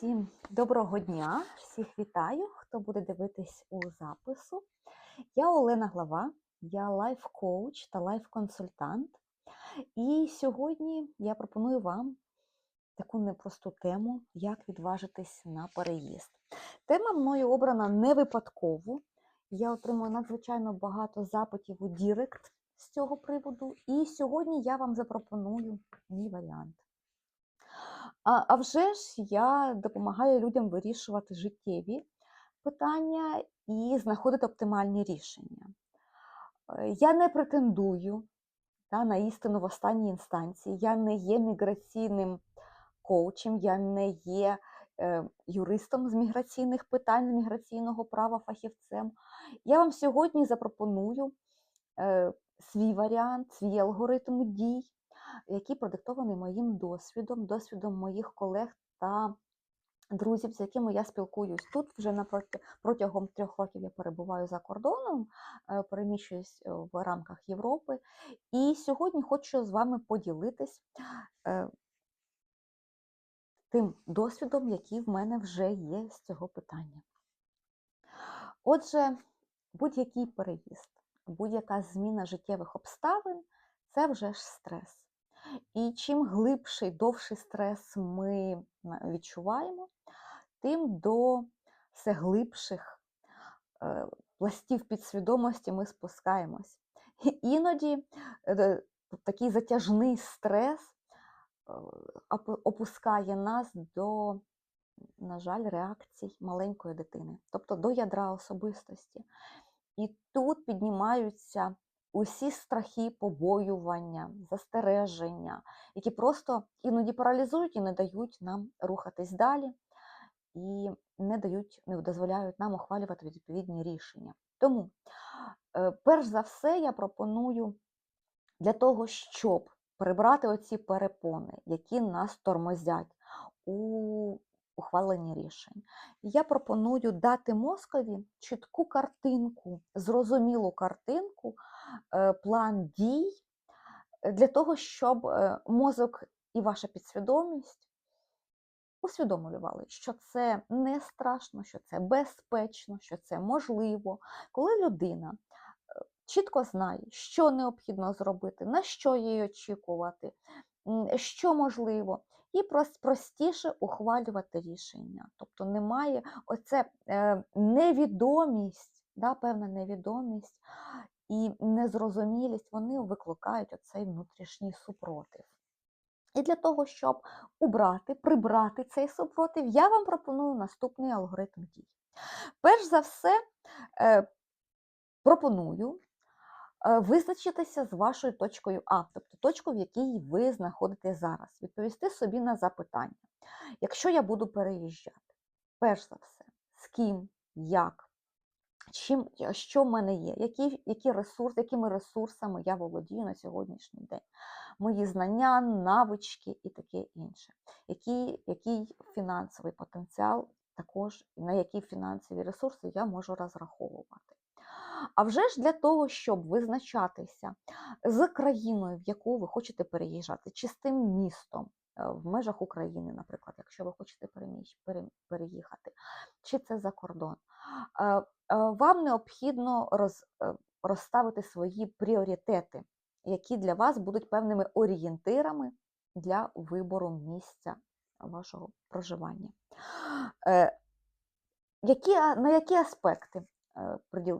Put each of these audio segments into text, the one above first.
Всім доброго дня, всіх вітаю, хто буде дивитись у запису. Я Олена Глава, я лайф-коуч та лайф-консультант. І сьогодні я пропоную вам таку непросту тему, як відважитись на переїзд. Тема мною обрана не випадково. Я отримую надзвичайно багато запитів у Дірект з цього приводу. І сьогодні я вам запропоную мій варіант. А, а вже ж я допомагаю людям вирішувати життєві питання і знаходити оптимальні рішення. Е, Я не претендую та, на істину в останній інстанції. Я не є міграційним коучем, я не є е, юристом з міграційних питань, міграційного права фахівцем. Я вам сьогодні запропоную е, свій варіант, свій алгоритм дій який продиктований моїм досвідом, досвідом моїх колег та друзів, з якими я спілкуюсь тут. Вже протягом трьох років я перебуваю за кордоном, е, переміщуюсь е, в рамках Європи. І сьогодні хочу з вами поділитись е, тим досвідом, який в мене вже є з цього питання. Отже, будь-який переїзд, будь-яка зміна життєвих обставин це вже ж стрес. І чим глибший, довший стрес ми відчуваємо, тим до все глибших е, пластів підсвідомості ми спускаємось. Іноді е, такий затяжний стрес е, опускає нас до, на жаль, реакцій маленької дитини, тобто до ядра особистості. І тут піднімаються усі страхи, побоювання, застереження, які просто іноді паралізують і не дають нам рухатись далі, і не дають, не дозволяють нам ухвалювати відповідні рішення. Тому, е, перш за все, я пропоную для того, щоб прибрати оці перепони, які нас тормозять у ухвалення рішень. Я пропоную дати мозкові чітку картинку, зрозумілу картинку, е, план дій для того, щоб е, мозок і ваша підсвідомість усвідомлювали, що це не страшно, що це безпечно, що це можливо, коли людина. Е, чітко знає, що необхідно зробити, на що їй очікувати, що можливо, і простіше ухвалювати рішення. Тобто немає оце е, невідомість, да, певна невідомість і незрозумілість, вони викликають оцей внутрішній супротив. І для того, щоб убрати, прибрати цей супротив, я вам пропоную наступний алгоритм дій. Перш за все, е, пропоную визначитися з вашою точкою А, тобто точкою, в якій ви знаходитесь зараз, відповісти собі на запитання. Якщо я буду переїжджати, перш за все, з ким, як, чим, що в мене є, які які ресурси, якими ресурсами я володію на сьогоднішній день, мої знання, навички і таке інше, який, який фінансовий потенціал, також на які фінансові ресурси я можу розраховувати. А вже ж для того, щоб визначатися з країною, в яку ви хочете переїжджати, чи з тим містом е, в межах України, наприклад, якщо ви хочете переїхати, чи це за кордон, е, е, вам необхідно роз, розставити свої пріоритети, які для вас будуть певними орієнтирами для вибору місця вашого проживання. Які, На які аспекти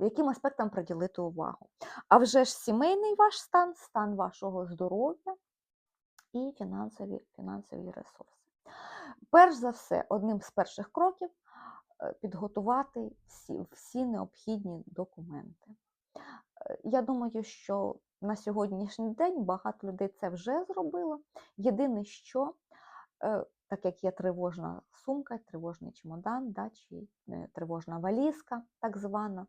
яким аспектам приділити увагу. А вже ж сімейний ваш стан, стан вашого здоров'я і фінансові, фінансові ресурси. Перш за все, одним з перших кроків е, підготувати всі, всі необхідні документи. Е, я думаю, що на сьогоднішній день багато людей це вже зробило. Єдине, що так як є тривожна сумка, тривожний чемодан, да, чи е, тривожна валізка, так звана,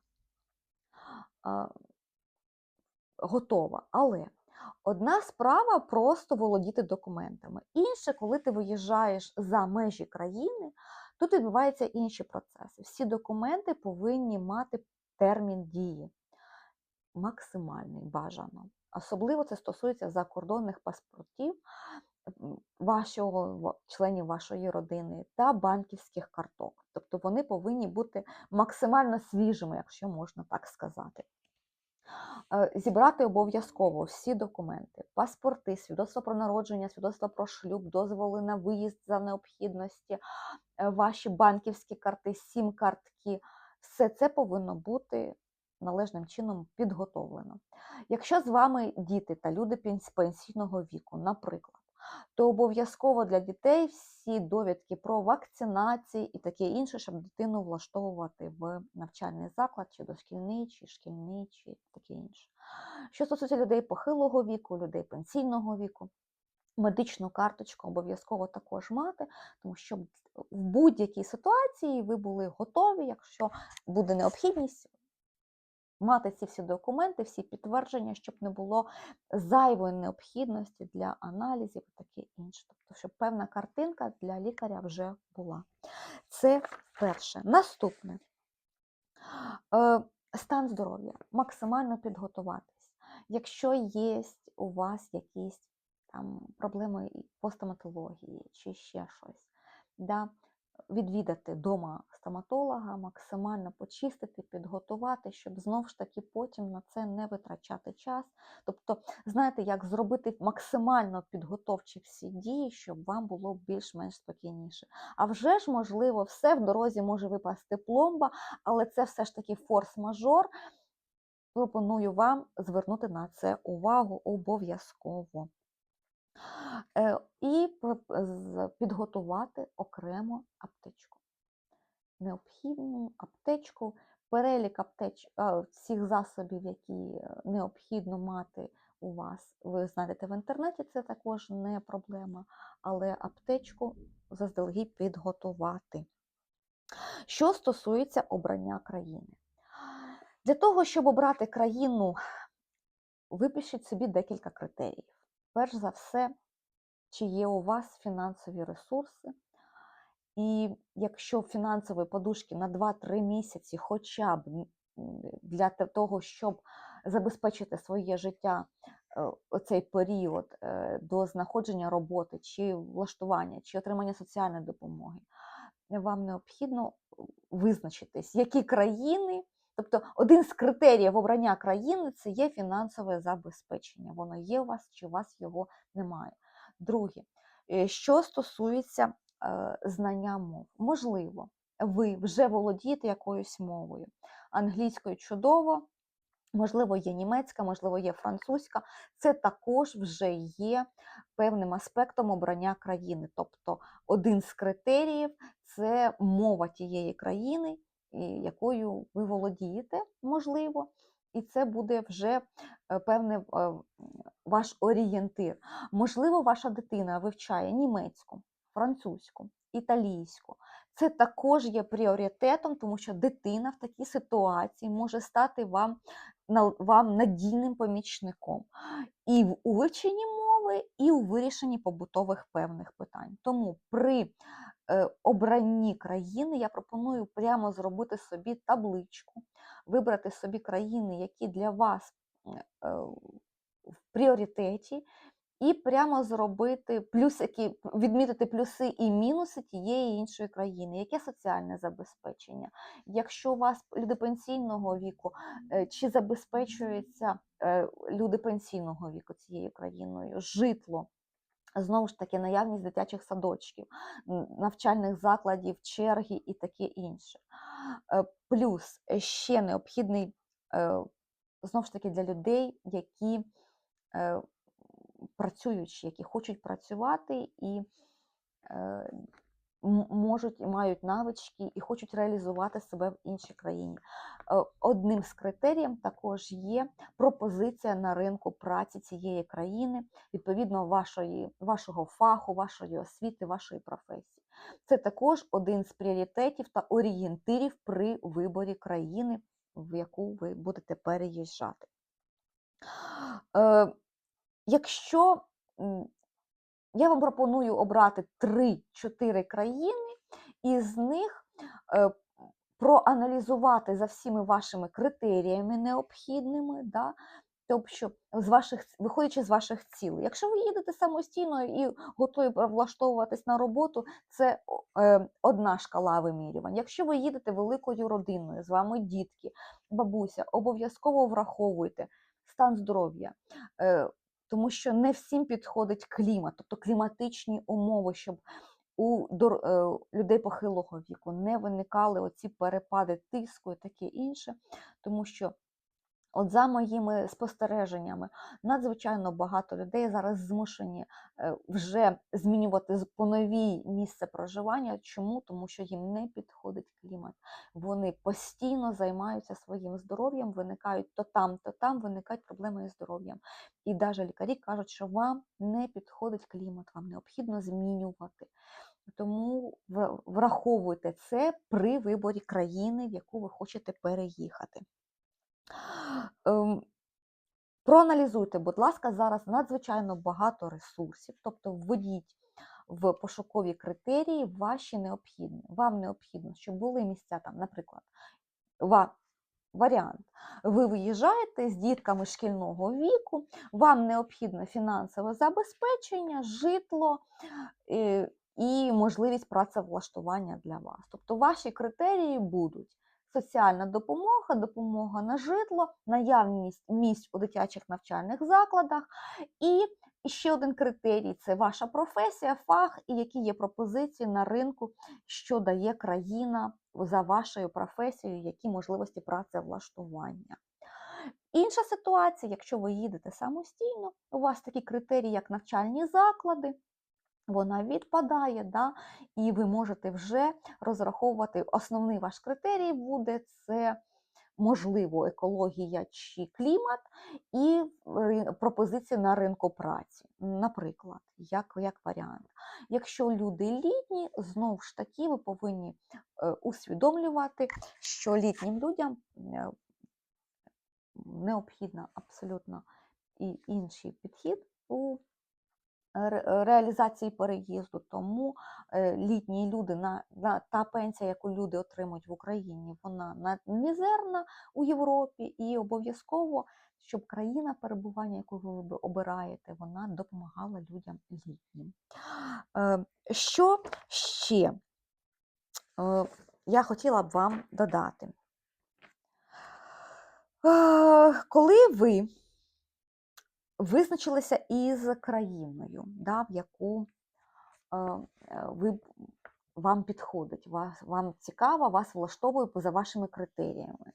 готова. Але одна справа просто володіти документами. Інше, коли ти виїжджаєш за межі країни, тут відбуваються інші процеси. Всі документи повинні мати термін дії. Максимальний бажано. Особливо це стосується закордонних паспортів, вашого членів вашої родини та банківських карток. Тобто вони повинні бути максимально свіжими, якщо можна так сказати. Е, Зібрати обов'язково всі документи: паспорти, свідоцтво про народження, свідоцтво про шлюб, дозволи на виїзд за необхідності, е, ваші банківські карти, сім-картки. Все це повинно бути належним чином підготовлено. Якщо з вами діти та люди пенсійного віку, наприклад, то обов'язково для дітей всі довідки про вакцинації і таке інше, щоб дитину влаштовувати в навчальний заклад, чи дошкільний, чи шкільний, чи таке інше. Що стосується людей похилого віку, людей пенсійного віку, медичну карточку обов'язково також мати, тому що в будь-якій ситуації ви були готові, якщо буде необхідність. Мати ці всі документи, всі підтвердження, щоб не було зайвої необхідності для аналізів і таке інше. Тобто, щоб певна картинка для лікаря вже була. Це перше. Наступне Е, стан здоров'я. Максимально підготуватись. Якщо є у вас якісь там проблеми по стоматології чи ще щось, да, відвідати дома стоматолога, максимально почистити, підготувати, щоб знову ж таки потім на це не витрачати час. Тобто, знаєте, як зробити максимально підготовчі всі дії, щоб вам було більш-менш спокійніше. А вже ж, можливо, все в дорозі може випасти пломба, але це все ж таки форс-мажор. Пропоную вам звернути на це увагу обов'язково. Е, І підготувати окремо аптечку. Необхідну аптечку, перелік аптеч, всіх засобів, які необхідно мати у вас, ви знайдете в інтернеті, це також не проблема, але аптечку заздалегідь підготувати. Що стосується обрання країни. Для того, щоб обрати країну, випишіть собі декілька критеріїв. Перш за все, чи є у вас фінансові ресурси. І якщо фінансової подушки на 2-3 місяці, хоча б для того, щоб забезпечити своє життя е, оцей період е, до знаходження роботи, чи влаштування, чи отримання соціальної допомоги, вам необхідно визначитись, які країни, тобто один з критеріїв обрання країни це є фінансове забезпечення. Воно є у вас чи у вас його немає. Друге, е, що стосується е, знання мов, можливо, ви вже володієте якоюсь мовою. Англійською чудово, можливо, є німецька, можливо, є французька. Це також вже є певним аспектом обрання країни. Тобто один з критеріїв це мова тієї країни, якою ви володієте, можливо, і це буде вже е, певний е, ваш орієнтир. Можливо, ваша дитина вивчає німецьку, французьку, італійську. Це також є пріоритетом, тому що дитина в такій ситуації може стати вам, вам надійним помічником і в вивченні мови, і у вирішенні побутових певних питань. Тому при обранні країни я пропоную прямо зробити собі табличку, вибрати собі країни, які для вас е, в пріоритеті, і прямо зробити плюсики, відмітити плюси і мінуси тієї іншої країни, яке соціальне забезпечення. Якщо у вас люди пенсійного віку, е, чи забезпечуються е, люди пенсійного віку цією країною, житло. Знову ж таки, наявність дитячих садочків, навчальних закладів, черги і таке інше. Е, Плюс е, ще необхідний, е, знову ж таки, для людей, які працюють, які хочуть працювати і можуть і мають навички і хочуть реалізувати себе в іншій країні. Е, Одним з критеріїв також є пропозиція на ринку праці цієї країни, відповідно вашої, вашого фаху, вашої освіти, вашої професії. Це також один з пріоритетів та орієнтирів при виборі країни, в яку ви будете переїжджати. Е, Якщо я вам пропоную обрати 3-4 країни, і з них е, проаналізувати за всіми вашими критеріями необхідними, да, Тобто, з ваших, виходячи з ваших цілей. Якщо ви їдете самостійно і готові влаштовуватись на роботу, це е, одна шкала вимірювань. Якщо ви їдете великою родиною, з вами дітки, бабуся, обов'язково враховуйте стан здоров'я. Тому що не всім підходить клімат, тобто кліматичні умови, щоб у е, людей похилого віку не виникали оці перепади тиску і таке інше, тому що От за моїми спостереженнями, надзвичайно багато людей зараз змушені е, вже змінювати по новій місце проживання. Чому? Тому що їм не підходить клімат. Вони постійно займаються своїм здоров'ям, виникають то там, то там виникають проблеми із здоров'ям. І навіть лікарі кажуть, що вам не підходить клімат, вам необхідно змінювати. Тому враховуйте це при виборі країни, в яку ви хочете переїхати. Ем, проаналізуйте, будь ласка, зараз надзвичайно багато ресурсів, тобто введіть в пошукові критерії ваші необхідні. Вам необхідно, щоб були місця там, наприклад, ва, варіант. Ви виїжджаєте з дітками шкільного віку, вам необхідно фінансове забезпечення, житло е, і можливість працевлаштування для вас. Тобто ваші критерії будуть соціальна допомога, допомога на житло, наявність місць у дитячих навчальних закладах. І ще один критерій це ваша професія, фах і які є пропозиції на ринку, що дає країна за вашою професією, які можливості працевлаштування. Інша ситуація, якщо ви їдете самостійно, у вас такі критерії, як навчальні заклади, вона відпадає, да, і ви можете вже розраховувати, основний ваш критерій буде це, можливо, екологія чи клімат, і пропозиції на ринку праці. Наприклад, як як варіант. Якщо люди літні, знову ж таки, ви повинні е, усвідомлювати, що літнім людям е, необхідно абсолютно і інший підхід у реалізації переїзду, тому е, літні люди на, на та пенсія, яку люди отримують в Україні, вона мізерна у Європі і обов'язково, щоб країна перебування, яку ви обираєте, вона допомагала людям літнім. Е, що ще е, я хотіла б вам додати? Коли ви визначилися із країною, да, в яку е, е, ви, вам підходить, вас, вам цікаво, вас влаштовує поза вашими критеріями.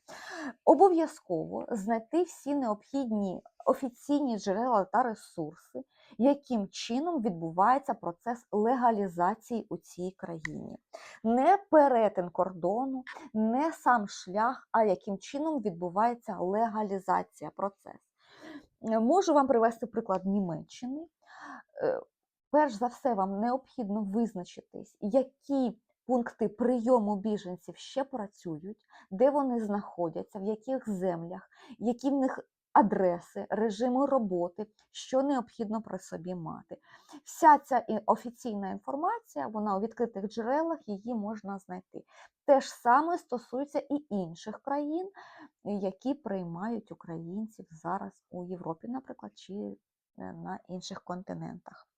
Обов'язково знайти всі необхідні офіційні джерела та ресурси, яким чином відбувається процес легалізації у цій країні. Не перетин кордону, не сам шлях, а яким чином відбувається легалізація процесу. Е, можу вам привести приклад Німеччини. Е, перш за все, вам необхідно визначитись, які пункти прийому біженців ще працюють, де вони знаходяться, в яких землях, які в них адреси, режими роботи, що необхідно при собі мати. Вся ця офіційна інформація, вона у відкритих джерелах її можна знайти. Те ж саме стосується і інших країн, які приймають українців зараз у Європі, наприклад, чи е, на інших континентах.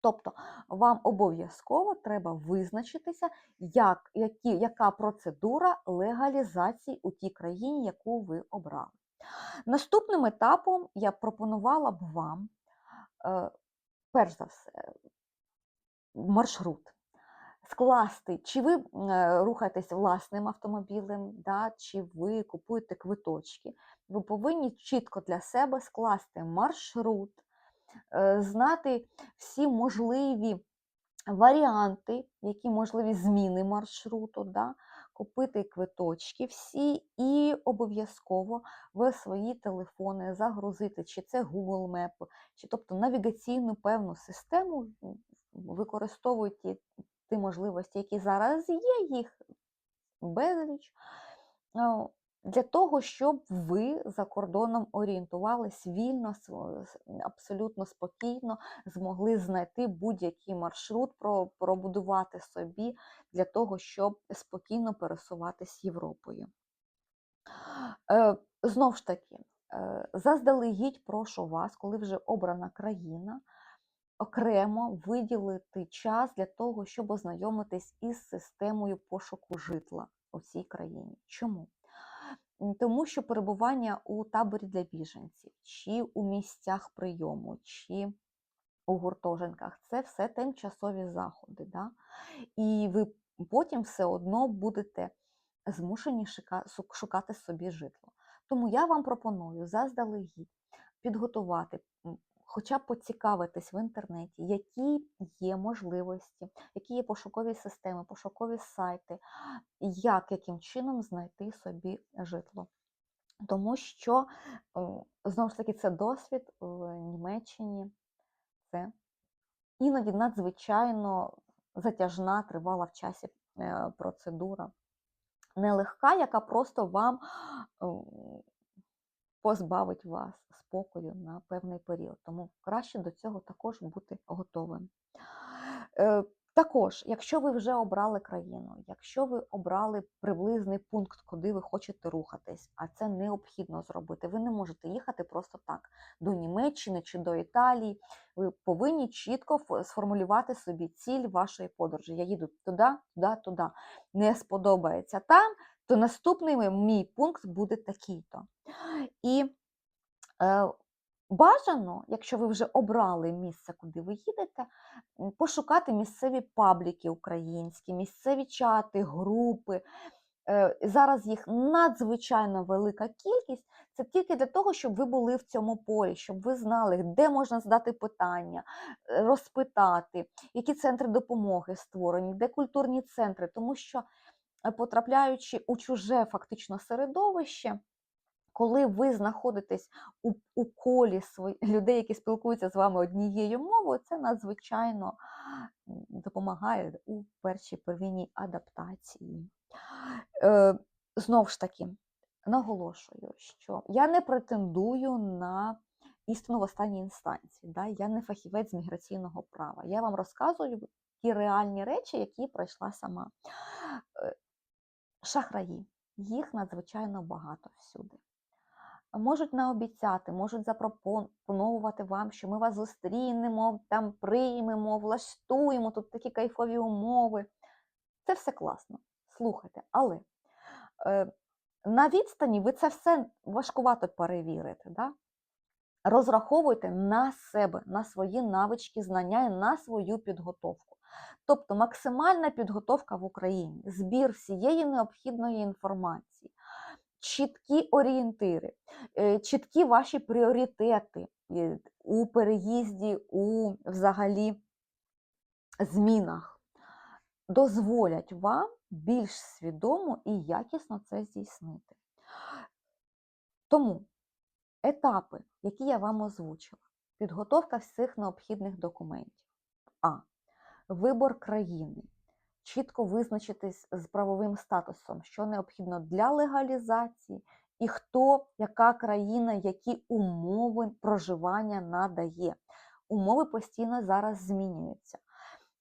Тобто вам обов'язково треба визначитися, як, які, яка процедура легалізації у тій країні, яку ви обрали. Наступним етапом я пропонувала б вам, е, перш за все, маршрут. Скласти, чи ви е, рухаєтесь власним автомобілем, да, чи ви купуєте квиточки. Ви повинні чітко для себе скласти маршрут, е, знати всі можливі варіанти, які можливі зміни маршруту. Да, купити квиточки всі і обов'язково в свої телефони загрузити, чи це Google Map, чи тобто навігаційну певну систему, використовують ті, ті можливості, які зараз є, їх безліч для того, щоб ви за кордоном орієнтувались вільно, абсолютно спокійно, змогли знайти будь-який маршрут, пробудувати собі для того, щоб спокійно пересуватись Європою. Е, Знову ж таки, Е, Заздалегідь прошу вас, коли вже обрана країна, окремо виділити час для того, щоб ознайомитись із системою пошуку житла у цій країні. Чому? Тому що перебування у таборі для біженців, чи у місцях прийому, чи у гуртоженках це все тимчасові заходи. Да? І ви потім все одно будете змушені шукати собі житло. Тому я вам пропоную заздалегідь підготувати, хоча б поцікавитись в інтернеті, які є можливості, які є пошукові системи, пошукові сайти, як яким чином знайти собі житло. Тому що, е, знову ж таки, це досвід в Німеччині, це іноді надзвичайно затяжна, тривала в часі е, процедура. Нелегка, яка просто вам м, позбавить вас спокою на певний період. Тому краще до цього також бути готовим. Е, Також, якщо ви вже обрали країну, якщо ви обрали приблизний пункт, куди ви хочете рухатись, а це необхідно зробити, ви не можете їхати просто так до Німеччини чи до Італії. Ви повинні чітко сформулювати собі ціль вашої подорожі. Я їду туди, туди, туди. Не сподобається там, то наступний мій- пункт буде такий-то. І е, бажано, якщо ви вже обрали місце, куди ви їдете, пошукати місцеві пабліки українські, місцеві чати, групи. Е, Зараз їх надзвичайно велика кількість. Це тільки для того, щоб ви були в цьому полі, щоб ви знали, де можна задати питання, е, розпитати, які центри допомоги створені, де культурні центри, тому що потрапляючи у чуже фактично середовище, коли ви знаходитесь у, у колі свої, людей, які спілкуються з вами однією мовою, це надзвичайно допомагає у першій первинній адаптації. Е, Знову ж таки, наголошую, що я не претендую на істину в останній інстанції. Да? Я не фахівець міграційного права. Я вам розказую ті реальні речі, які пройшла сама. Шахраї, їх надзвичайно багато всюди. Можуть наобіцяти, можуть запропонувати вам, що ми вас зустрінемо, там приймемо, влаштуємо, тут такі кайфові умови. Це все класно. Слухайте, але е, на відстані ви це все важкувато перевірити. Да? Розраховуйте на себе, на свої навички, знання і на свою підготовку. Тобто максимальна підготовка в Україні, збір всієї необхідної інформації, чіткі орієнтири, е, чіткі ваші пріоритети е, у переїзді, у взагалі змінах дозволять вам більш свідомо і якісно це здійснити. Тому етапи, які я вам озвучила, підготовка всіх необхідних документів. А. Вибор країни. Чітко визначитись з правовим статусом, що необхідно для легалізації, і хто, яка країна, які умови проживання надає. Умови постійно зараз змінюються.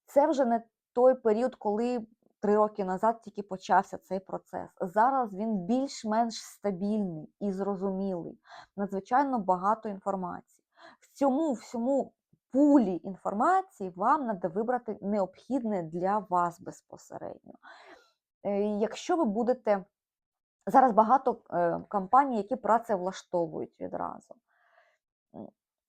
Це вже не той період, коли три роки назад тільки почався цей процес. Зараз він більш-менш стабільний і зрозумілий. Надзвичайно багато інформації. В цьому всьому пулі інформації вам треба вибрати необхідне для вас безпосередньо. Е, Якщо ви будете зараз багато е, компаній, які працевлаштовують відразу.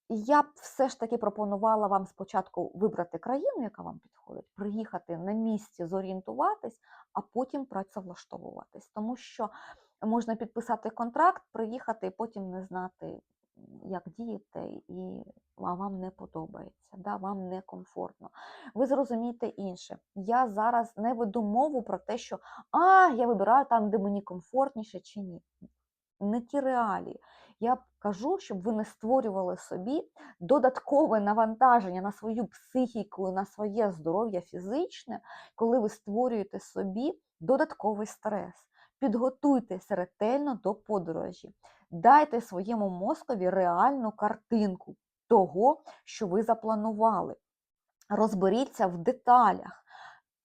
Я б все ж таки пропонувала вам спочатку вибрати країну, яка вам підходить, приїхати на місці, зорієнтуватись, а потім працевлаштовуватись. Тому що можна підписати контракт, приїхати і потім не знати, як діяти, і а вам не подобається, да, вам некомфортно. Ви зрозумієте інше. Я зараз не веду мову про те, що а, я вибираю там, де мені комфортніше чи ні. Не ті реалії. Я кажу, щоб ви не створювали собі додаткове навантаження на свою психіку, на своє здоров'я фізичне, коли ви створюєте собі додатковий стрес. Підготуйтесь ретельно до подорожі. Дайте своєму мозкові реальну картинку того, що ви запланували. Розберіться в деталях.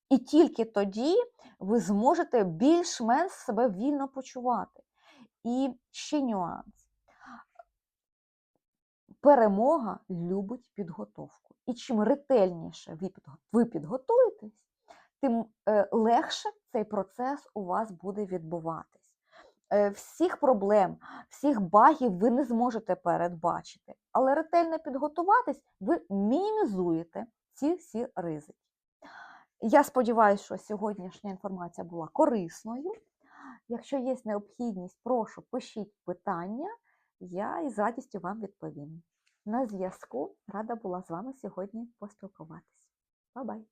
І тільки тоді ви зможете більш-менш себе вільно почувати. І ще нюанс. перемога любить підготовку. І чим ретельніше ви, підготуєтесь, тим е, легше цей процес у вас буде відбуватись. Е, Всіх проблем, всіх багів ви не зможете передбачити, але ретельно підготуватись, ви мінімізуєте ці всі ризики. Я сподіваюся, що сьогоднішня інформація була корисною. Якщо є необхідність, прошу пишіть питання, я із радістю вам відповім. На зв'язку рада була з вами сьогодні поспілкуватись. Ба-бай!